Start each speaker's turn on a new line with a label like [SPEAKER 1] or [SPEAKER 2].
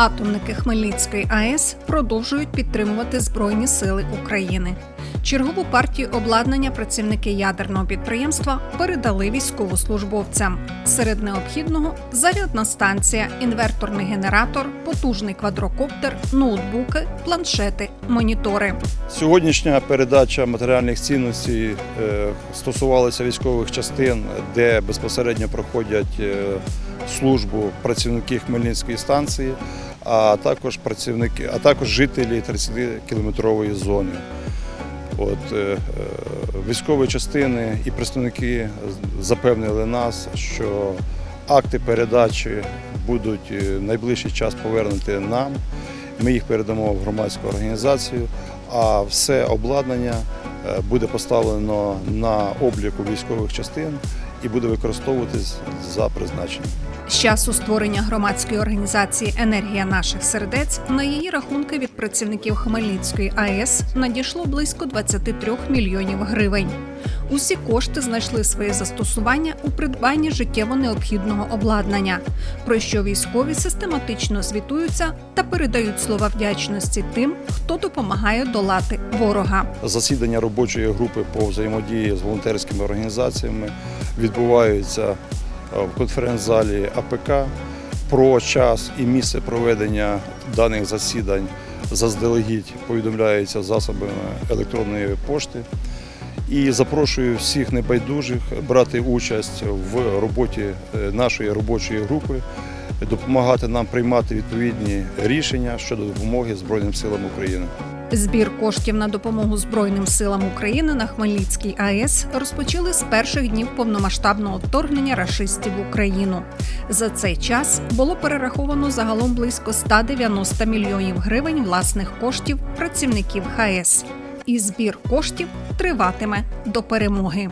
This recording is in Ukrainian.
[SPEAKER 1] Атомники Хмельницької АЕС продовжують підтримувати Збройні сили України. Чергову партію обладнання працівники ядерного підприємства передали військовослужбовцям. Серед необхідного зарядна станція, інверторний генератор, потужний квадрокоптер, ноутбуки, планшети, монітори.
[SPEAKER 2] Сьогоднішня передача матеріальних цінностей е, стосувалася військових частин, де безпосередньо проходять е, службу працівники Хмельницької станції, а також працівники, а також жителі 30-кілометрової зони. От, е, е, військові частини і представники запевнили нас, що акти передачі будуть е, найближчий час повернути нам. Ми їх передамо в громадську організацію, а все обладнання буде поставлено на обліку військових частин і буде використовуватись за призначенням.
[SPEAKER 1] З часу створення громадської організації Енергія наших сердець на її рахунки від працівників Хмельницької АЕС надійшло близько 23 мільйонів гривень. Усі кошти знайшли своє застосування у придбанні життєво необхідного обладнання, про що військові систематично звітуються та передають слова вдячності тим, хто допомагає долати ворога.
[SPEAKER 2] Засідання робочої групи по взаємодії з волонтерськими організаціями відбуваються е, в конференц-залі АПК. Про час і місце проведення даних засідань заздалегідь повідомляється засобами електронної пошти. І запрошую всіх небайдужих брати участь в роботі е, нашої робочої групи, допомагати нам приймати відповідні рішення щодо допомоги Збройним силам України.
[SPEAKER 1] Збір коштів на допомогу Збройним силам України на Хмельницькій АЕС розпочали з перших днів повномасштабного вторгнення рашистів в Україну. За цей час було перераховано загалом близько 190 мільйонів гривень власних коштів працівників ХАЕС. І збір коштів триватиме до перемоги.